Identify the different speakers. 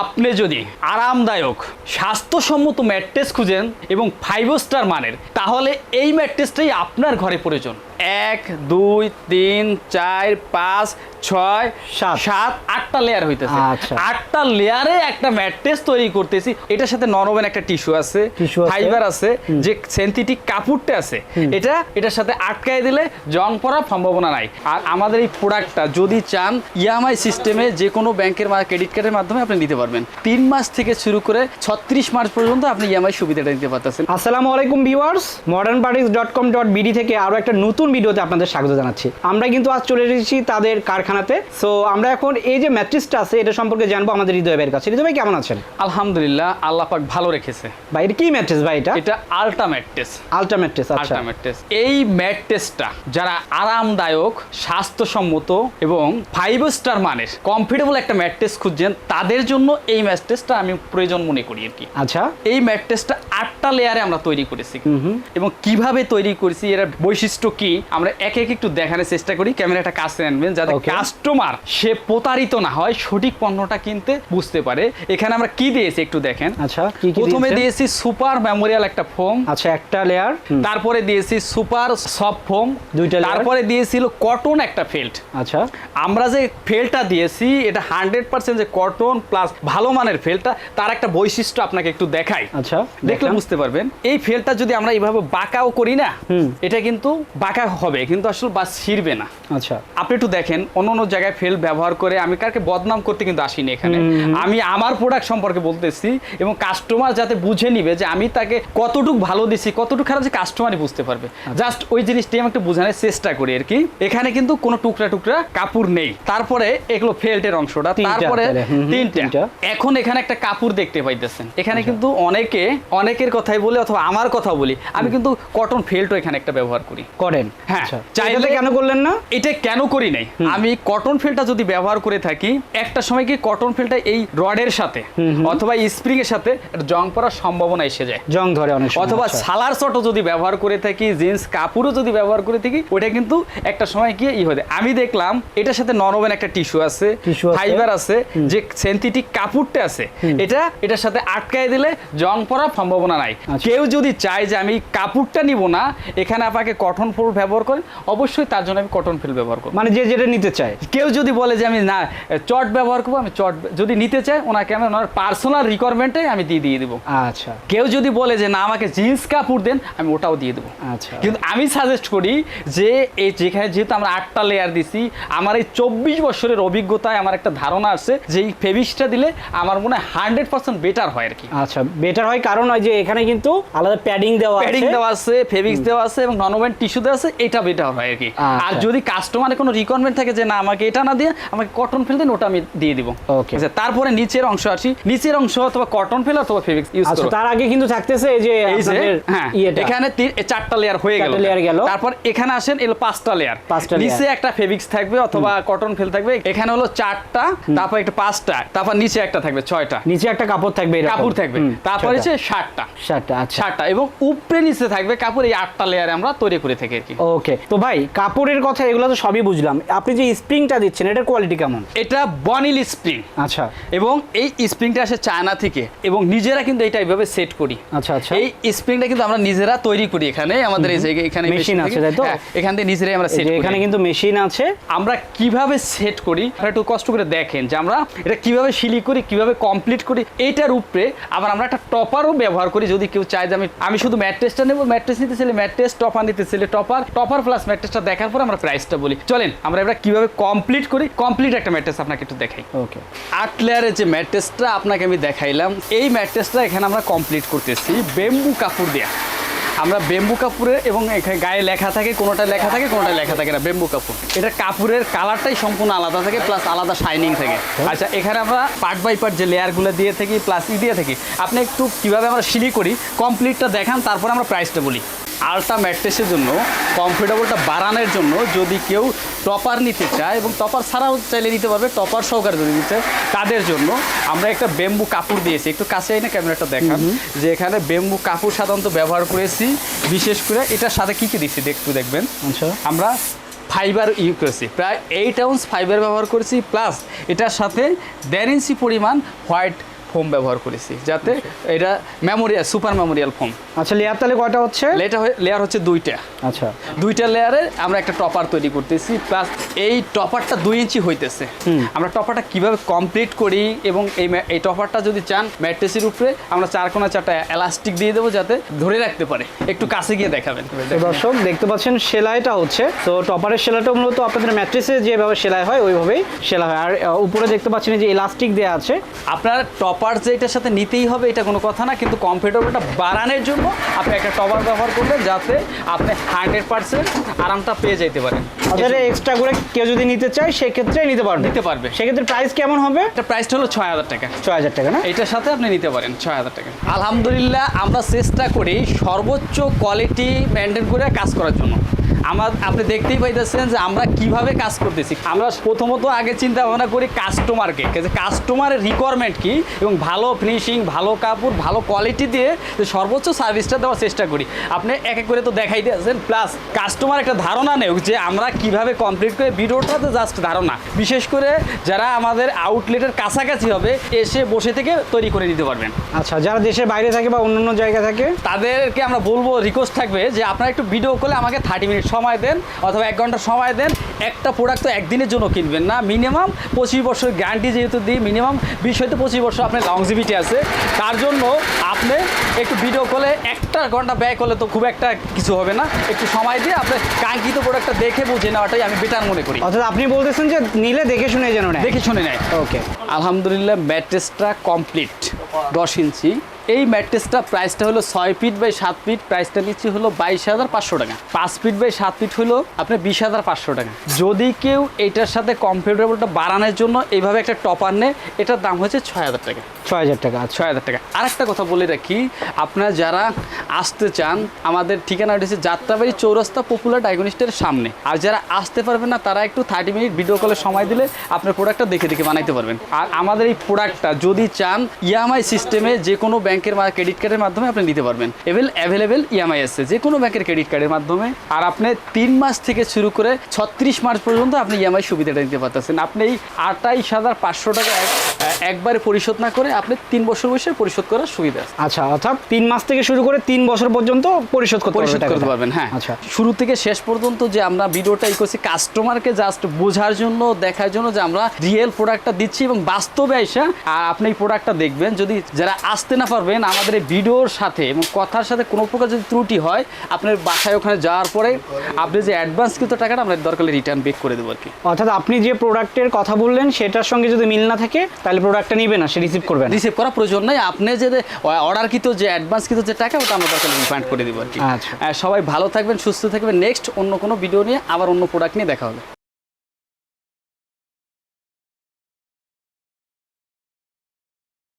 Speaker 1: আপনি যদি আরামদায়ক, স্বাস্থ্যসম্মত ম্যাট্রেস খুঁজেন এবং ফাইভ স্টার মানের, তাহলে এই ম্যাট্রেসটাই আপনার ঘরে প্রয়োজন। এক দুই তিন চার পাঁচ ছয়
Speaker 2: সাত।
Speaker 1: সাত আটটা লেয়ার হইতেছে।
Speaker 2: আচ্ছা।
Speaker 1: আটটা লেয়ারে একটা ম্যাট্রেস তৈরি করতেছি। এটার সাথে নরমেন একটা টিস্যু আছে ফাইবার আছে। যে সেন্থেটিক কাপড়টা আছে এটা এটার সাথে আটকায় দিলে জং পড়ার সম্ভাবনা নাই। আর আমাদের এই প্রোডাক্টটা যদি চান ইএমআই সিস্টেমে যে কোনো ব্যাংকের ক্রেডিট কার্ডের মাধ্যমে আপনি নিতে পারবেন। তিন মাস থেকে শুরু করে ছত্রিশ মাস পর্যন্ত আপনি ইএমআই সুবিধাটা নিতে পারতেছেন।
Speaker 2: আসসালামু আলাইকুম viewers Modern Parties dot com dot BD থেকে আরও একটা নতুন ভিডিওতে আপনাদের স্বাগত জানাচ্ছি। আমরা কিন্তু আজ চলে এসেছি তাদের কারখানাতে। সো আমরা এখন এই যে ম্যাট্রিক্সটা আছে এটা সম্পর্কে জানব আমাদের হৃদয় ভাইয়ের কাছে। হৃদয় ভাই কেমন আছেন?
Speaker 1: আলহামদুলিল্লাহ আল্লাহ পাক ভালো রেখেছে।
Speaker 2: ভাই এটা কি ম্যাট্রিক্স ভাই এটা?
Speaker 1: এটা আলট্রা ম্যাট্রেস
Speaker 2: আলট্রা ম্যাট্রিক্স আচ্ছা।
Speaker 1: ম্যাট্রেস এই ম্যাট্রেসটা যারা আরামদায়ক স্বাস্থ্যসম্মত এবং ফাইভ স্টার মানের কমফোর্টেবল একটা ম্যাট্রেস খুঁজছেন তাদের জন্য এই ম্যাট্রেসটা আমি প্রয়োজন মনে করি আর কি।
Speaker 2: আচ্ছা।
Speaker 1: এই ম্যাট্রেসটা আটটা লেয়ারে আমরা তৈরি করেছি। এবং কীভাবে তৈরি করেছি এর বৈশিষ্ট্য কি? আমরা এক এক একটু দেখানোর চেষ্টা করি ক্যামেরাটা কাছে আনবেন যাতে কাস্টমার সে প্রতারিত না হয় সঠিক পণ্যটা কিনতে বুঝতে পারে। এখানে আমরা কি দিয়েছি একটু দেখেন।
Speaker 2: আচ্ছা
Speaker 1: প্রথমে দিয়েছি সুপার মেমোরিয়াল একটা ফোম।
Speaker 2: আচ্ছা একটা লেয়ার
Speaker 1: তারপরে দিয়েছি সুপার সফট ফোম।
Speaker 2: দুইটা।
Speaker 1: তারপরে দিয়েছিল কটন একটা ফেল্ট
Speaker 2: আচ্ছা।
Speaker 1: আমরা যে ফেলটা দিয়েছি এটা হান্ড্রেড পার্সেন্ট যে কটন প্লাস ভালো মানের ফেলটা তার একটা বৈশিষ্ট্য আপনাকে একটু দেখাই।
Speaker 2: আচ্ছা
Speaker 1: দেখলে বুঝতে পারবেন। এই ফেলটা যদি আমরা এইভাবে বাঁকাও করি না এটা কিন্তু বাঁকা হবে কিন্তু আসলে বা ছিঁড়বে না।
Speaker 2: আচ্ছা।
Speaker 1: আপনি একটু দেখেন অন্য অন্য জায়গায় ফেল ব্যবহার করে আমি কারকে বদনাম করতে কিন্তু আসিনি এখানে। আমি আমার প্রোডাক্ট সম্পর্কে বলতেছি এবং কাস্টমার যাতে বুঝে নিবে যে আমি তাকে কতটুকু ভালো দিছি কতটুকু খারাপ যে কাস্টমারই বুঝতে পারবে।
Speaker 2: আচ্ছা।
Speaker 1: জাস্ট ওই জিনিসটি আমি একটু বোঝানোর চেষ্টা করি আর কি। এখানে কিন্তু কোনো টুকরা টুকরা কাপড় নেই। তারপরে এগুলো ফেল্টের অংশটা। তারপরে তিনটা। এখন এখানে একটা কাপড় দেখতে পাইতেছেন। এখানে
Speaker 2: আচ্ছা।
Speaker 1: কিন্তু অনেকে অনেকের কথাই বলে অথবা আমার কথা বলি। আমি কিন্তু কটন ফেল্টও এখানে একটা ব্যবহার করি।
Speaker 2: করেন।
Speaker 1: হ্যাঁ,
Speaker 2: আচ্ছা।
Speaker 1: চাইলে-
Speaker 2: কেন করলেন না?
Speaker 1: এটা কেন করি নাই? আমি কটন ফিলটা যদি ব্যবহার করে থাকি একটা সময় কি কটন ফিলটা এই রডের সাথে অথবা স্প্রিং এর সাথে জং পড়ার সম্ভাবনা এসে যায়।
Speaker 2: জং ধরে অনেক
Speaker 1: অথবা
Speaker 2: আচ্ছা।
Speaker 1: সালার চটও যদি ব্যবহার করে থাকি জিন্স কাপড়ও যদি ব্যবহার করে থাকি ওটা কিন্তু একটা সময় গিয়ে ই হতে আমি দেখলাম এটার সাথে নরমেন একটা টিস্যু আছে ফাইবার আছে। যে সেন্থেটিক কাপড়টা আছে এটা এটার সাথে আটকায় দিলে জং পড়ার সম্ভাবনা নাই।
Speaker 2: আচ্ছা।
Speaker 1: কেউ যদি চায় যে আমি কাপড়টা নিব না এখানে আপনাকে কটন ফুল ব্যবহার করেন অবশ্যই তার জন্য আমি কটন ফিল ব্যবহার করব।
Speaker 2: মানে যে যেটা নিতে চায়।
Speaker 1: কেউ যদি বলে যে আমি না চট ব্যবহার করব আমি চট যদি নিতে চাই ওনাকে আমি ওনার পার্সোনাল রিকোয়ারমেন্টে আমি দিয়ে দিয়ে দেবো।
Speaker 2: আচ্ছা।
Speaker 1: কেউ যদি বলে যে না আমাকে জিন্স কাপড় দেন আমি ওটাও দিয়ে দেবো।
Speaker 2: আচ্ছা।
Speaker 1: কিন্তু আমি সাজেস্ট করি যে এই যেখানে যেহেতু আমরা আটটা লেয়ার দিছি আমার এই চব্বিশ বছরের অভিজ্ঞতায় আমার একটা ধারণা আছে যে এই ফেবিক্সটা দিলে আমার মনে হয় হান্ড্রেড পার্সেন্ট বেটার হয় আর কি।
Speaker 2: আচ্ছা বেটার হয় কারণ হয় যে এখানে কিন্তু আলাদা প্যাডিং দেওয়া
Speaker 1: প্যাডিং দেওয়া আছে ফেবিক্স দেওয়া আছে এবং নর্মাল টিস্যু দেওয়া আছে এটা বেটার হয় আর কি।
Speaker 2: আচ্ছা।
Speaker 1: আর যদি কাস্টমারের কোনো রিকোয়ারমেন্ট থাকে যে না আমাকে এটা না দিয়ে আমাকে কটন ফেল দেন ওটা আমি দিয়ে দিব. আচ্ছা তারপরে নিচের অংশ আসি। নিচের অংশ অথবা কটন ফেল অথবা ফেবিক্স ইউজ
Speaker 2: আচ্ছা
Speaker 1: করো।
Speaker 2: তার আগে কিন্তু থাকতেছে এই যে
Speaker 1: হ্যাঁ এখানে চারটা লেয়ার হয়ে গেল।
Speaker 2: layer গেল।
Speaker 1: তারপর এখানে আসেন এলো পাঁচটা লেয়ার
Speaker 2: পাঁচটা।
Speaker 1: নিচে একটা ফেবিক্স থাকবে অথবা কটন ফেল থাকবে। এখানে হলো চারটা তারপর একটা পাঁচটা তারপর নিচে একটা থাকবে ছয়টা।
Speaker 2: নিচে একটা কাপড় থাকবে।
Speaker 1: কাপড় থাকবে। তারপর। হচ্ছে ষাটটা
Speaker 2: ষাটটা আচ্ছা।
Speaker 1: ষাটটা এবং উপরে নিচে থাকবে কাপড় এই আটটা লেয়ারে আমরা তৈরি করে থাকি আর কি।
Speaker 2: ওকে তো ভাই কাপড়ের কথা এগুলো তো সবই বুঝলাম। আপনি যে স্প্রিংটা দিচ্ছেন এটার কোয়ালিটি কেমন?
Speaker 1: এটা বনিল স্প্রিং
Speaker 2: আচ্ছা।
Speaker 1: এবং এই স্প্রিংটা আসে চায়না থেকে এবং নিজেরা কিন্তু এটা এইভাবে সেট করি।
Speaker 2: আচ্ছা আচ্ছা।
Speaker 1: এই স্প্রিংটা কিন্তু আমরা নিজেরা তৈরি করি এখানে আমাদের এই জায়গায় এখানে
Speaker 2: machine আছে, তাই তো?
Speaker 1: হ্যাঁ, এখান থেকে নিজেরাই আমরা সেট করি।
Speaker 2: এখানে কিন্তু মেশিন আছে।
Speaker 1: আমরা কীভাবে সেট করি একটু কষ্ট করে দেখেন যে আমরা এটা কীভাবে সিলি করি কীভাবে কমপ্লিট করি এইটার উপরে আবার আমরা একটা টপারও ব্যবহার করি। যদি কেউ চায় যে আমি আমি শুধু ম্যাট্রেসটা নেব ম্যাট্রেস নিতে চাইলে ম্যাট্রেস টপার নিতে চাইলে টপার টপার প্লাস ম্যাট্রেসটা দেখার পর আমরা প্রাইসটা বলি। চলেন আমরা এবার কীভাবে কমপ্লিট করি? কমপ্লিট একটা ম্যাট্রেস আপনাকে একটু দেখাই।
Speaker 2: ওকে
Speaker 1: আট লেয়ারের যে ম্যাট্রেসটা আপনাকে আমি দেখাইলাম এই ম্যাট্রেসটা এখানে আমরা কমপ্লিট করতেছি বেম্বু কাপড় দেয়া। আমরা বেম্বু কাপড়ের এবং এখানে গায়ে লেখা থাকে কোনোটা লেখা থাকে কোনোটা লেখা থাকে না বেম্বু কাপড়। এটা কাপড়ের কালারটাই সম্পূর্ণ আলাদা থাকে প্লাস আলাদা শাইনিং থাকে। আচ্ছা এখানে আমরা পার্ট বাই পার্ট যে লেয়ারগুলো দিয়ে থাকি প্লাস ই দিয়ে থাকি আপনি একটু কীভাবে আমরা সিলি করি কমপ্লিটটা দেখান তারপর আমরা প্রাইসটা বলি। আলট্রা ম্যাট্রেসের জন্য কমফোর্টেবলটা বাড়ানোর জন্য যদি কেউ টপার নিতে চায় এবং টপার ছাড়াও চাইলে নিতে পারবে টপার সহকারে যদি নিতে চায় তাদের জন্য আমরা একটা বেম্বু কাপড় দিয়েছি। একটু কাছে এনে ক্যামেরাটা দেখান যে এখানে বেম্বু কাপড় সাধারণত ব্যবহার করেছি। বিশেষ করে এটার সাথে কী কি দিচ্ছি একটু দেখবেন।
Speaker 2: আচ্ছা।
Speaker 1: আমরা ফাইবার ইউজ করেছি। প্রায় এইট আউন্স ফাইবার ব্যবহার করেছি প্লাস এটার সাথে দেড় ইঞ্চি পরিমাণ হোয়াইট ফোম ব্যবহার করেছি যাতে এটা মেমোরিয়াল সুপার মেমোরিয়াল ফোম
Speaker 2: আচ্ছা লেয়ার তাহলে কয়টা হচ্ছে?
Speaker 1: লেটা লেয়ার হচ্ছে দুইটা।
Speaker 2: আচ্ছা।
Speaker 1: দুইটা লেয়ারে আমরা একটা টপার তৈরি করতেছি প্লাস এই টপারটা দুই ইঞ্চি হইতেছে। আমরা টপারটা কীভাবে কমপ্লিট করি এবং এই এই টপারটা যদি চান ম্যাট্রেসের উপরে আমরা চার কোনা চারটা এলাস্টিক দিয়ে দেবো যাতে ধরে রাখতে পারে। একটু কাছে গিয়ে দেখাবেন।
Speaker 2: দর্শক দেখতে পাচ্ছেন সেলাইটা হচ্ছে। তো টপারের সেলাইটা মূলত আপনাদের ম্যাট্রেসে যেভাবে সেলাই হয় ওইভাবেই সেলাই হয়। আর উপরে দেখতে পাচ্ছেন যে ইলাস্টিক দেওয়া আছে।
Speaker 1: আপনার টপার যে এটার সাথে নিতেই হবে এটা কোনো কথা না। কিন্তু কমফোর্টেবলটা বাড়ানোর জন্য আপনি একটা টপার ব্যবহার করবেন যাতে আপনি হান্ড্রেড পার্সেন্ট আরামটা পেয়ে যেতে পারেন।
Speaker 2: অর্থাৎ এক্সট্রা করে কেউ যদি নিতে চায় সেক্ষেত্রে নিতে পারবে।
Speaker 1: নিতে পারবে।
Speaker 2: সেক্ষেত্রে প্রাইস কেমন হবে?
Speaker 1: এটা প্রাইসটা হলো ছয় হাজার টাকা।
Speaker 2: ছয় হাজার টাকা না?
Speaker 1: এটার সাথে আপনি নিতে পারেন ছয় হাজার টাকা। আলহামদুলিল্লাহ আমরা চেষ্টা করি সর্বোচ্চ কোয়ালিটি মেনটেন করে কাজ করার জন্য। আমার আপনি দেখতেই পাইতেছেন যে আমরা কীভাবে কাজ করতেছি। আমরা প্রথমত আগে চিন্তা ভাবনা করি কাস্টমারকে যে কাস্টমারের রিকোয়ারমেন্ট কি এবং ভালো ফিনিশিং ভালো কাপড় ভালো কোয়ালিটি দিয়ে যে সর্বোচ্চ সার্ভিসটা দেওয়ার চেষ্টা করি। আপনি এক এক করে তো দেখাই দিয়েছেন প্লাস কাস্টমার একটা ধারণা নেই যে আমরা কীভাবে কমপ্লিট করে ভিডিওটা তো জাস্ট ধারণা। বিশেষ করে যারা আমাদের আউটলেটের কাছাকাছি হবে এসে বসে থেকে তৈরি করে দিতে পারবেন।
Speaker 2: আচ্ছা যারা দেশের বাইরে থাকে বা অন্য জায়গায় থাকে?
Speaker 1: তাদেরকে আমরা বলব রিকোয়েস্ট থাকবে যে আপনারা একটু ভিডিও করলে আমাকে থার্টি মিনিট সময় দেন অথবা এক ঘণ্টা সময় দেন একটা প্রোডাক্ট তো একদিনের জন্য কিনবেন না। মিনিমাম পঁচিশ বছর গ্যারান্টি যেহেতু দিই মিনিমাম বিশ হইতে পঁচিশ বছর আপনার লংজিভিটি আছে। তার জন্য আপনি একটু ভিডিও কলে একটা ঘণ্টা ব্যয় করলে তো খুব একটা কিছু হবে না। একটু সময় দিয়ে আপনি কাঙ্ক্ষিত প্রোডাক্টটা দেখে বুঝে নেওয়াটাই আমি বেটার মনে করি।
Speaker 2: অর্থাৎ আপনি বলতেছেন যে নিলে দেখে শুনে যেন নেয়।
Speaker 1: দেখে শুনে নেয়।
Speaker 2: ওকে
Speaker 1: আলহামদুলিল্লাহ ম্যাট্রেসটা কমপ্লিট দশ ইঞ্চি। এই ম্যাট্রেসটা প্রাইসটা হলো ছয় ফিট বাই সাত ফিট, প্রাইসটা নিচ্ছি হলো বাইশ হাজার পাঁচশো টাকা। পাঁচ ফিট বাই সাত ফিট হলো আপনার বিশ হাজার পাঁচশো টাকা। যদি কেউ এটার সাথে কমফোর্টেবলটা বাড়ানোর জন্য এইভাবে একটা টপার নেয়, এটার দাম হচ্ছে ছয় হাজার টাকা।
Speaker 2: ছয় হাজার টাকা আচ্ছা।
Speaker 1: ছয় হাজার টাকা। আর একটা কথা বলে রাখি, আপনারা যারা আসতে চান, আমাদের ঠিকানা হচ্ছে যাত্রাবাড়ি চৌরাস্তা পপুলার ডায়াগনিস্টের সামনে। আর যারা আসতে পারবেন না, তারা একটু থার্টি মিনিট ভিডিও কলে সময় দিলে আপনার প্রোডাক্টটা দেখে দেখে বানাইতে পারবেন। আর আমাদের এই প্রোডাক্টটা যদি চান ইএমআই সিস্টেমে যে কোনো ব্যাংকের ক্রেডিট কার্ডের মাধ্যমে আপনি নিতে পারবেন। এভেল অ্যাভেলেবেল ইএমআই আছে, যে কোনো ব্যাংকের ক্রেডিট কার্ডের মাধ্যমে। আর আপনি তিন মাস থেকে শুরু করে ছত্রিশ মাস পর্যন্ত আপনি ইএমআই সুবিধাটা নিতে পারতেছেন। আপনি এই আটাইশ হাজার পাঁচশো টাকা একবারে পরিশোধ না করে আপনি তিন বছর বয়সে পরিশোধ করার সুবিধা আছে।
Speaker 2: আচ্ছা অর্থাৎ তিন মাস থেকে শুরু করে তিন বছর পর্যন্ত পরিশোধ করতে
Speaker 1: পরিশোধ করতে পারবেন হ্যাঁ।
Speaker 2: আচ্ছা।
Speaker 1: শুরু থেকে শেষ পর্যন্ত যে আমরা ভিডিওটা ই করছি কাস্টমারকে জাস্ট বোঝার জন্য দেখার জন্য যে আমরা রিয়েল প্রোডাক্টটা দিচ্ছি এবং বাস্তবে এসে আর আপনি এই প্রোডাক্টটা দেখবেন। যদি যারা আসতে না পারবেন আমাদের এই ভিডিওর সাথে এবং কথার সাথে কোনো প্রকার যদি ত্রুটি হয় আপনার বাসায় ওখানে যাওয়ার পরে আপনি যে অ্যাডভান্স কিন্তু টাকাটা আমরা দরকার রিটার্ন বেক করে দেবো আর কি।
Speaker 2: অর্থাৎ আপনি যে প্রোডাক্টের কথা বললেন সেটার সঙ্গে যদি মিল না থাকে তাহলে প্রোডাক্টটা নিবে না সে রিসিভ করবে না।
Speaker 1: রিসিভ করা প্রয়োজন নাই। আপনি যে অর্ডারকৃত যে অ্যাডভান্স অ্যাডভান্সকৃত যে টাকা ওটা আমরা দরকার রিফান্ড করে দেবো আর কি।
Speaker 2: আচ্ছা।
Speaker 1: সবাই ভালো থাকবেন সুস্থ থাকবেন। নেক্সট অন্য কোনো ভিডিও নিয়ে আবার অন্য প্রোডাক্ট নিয়ে দেখা হবে।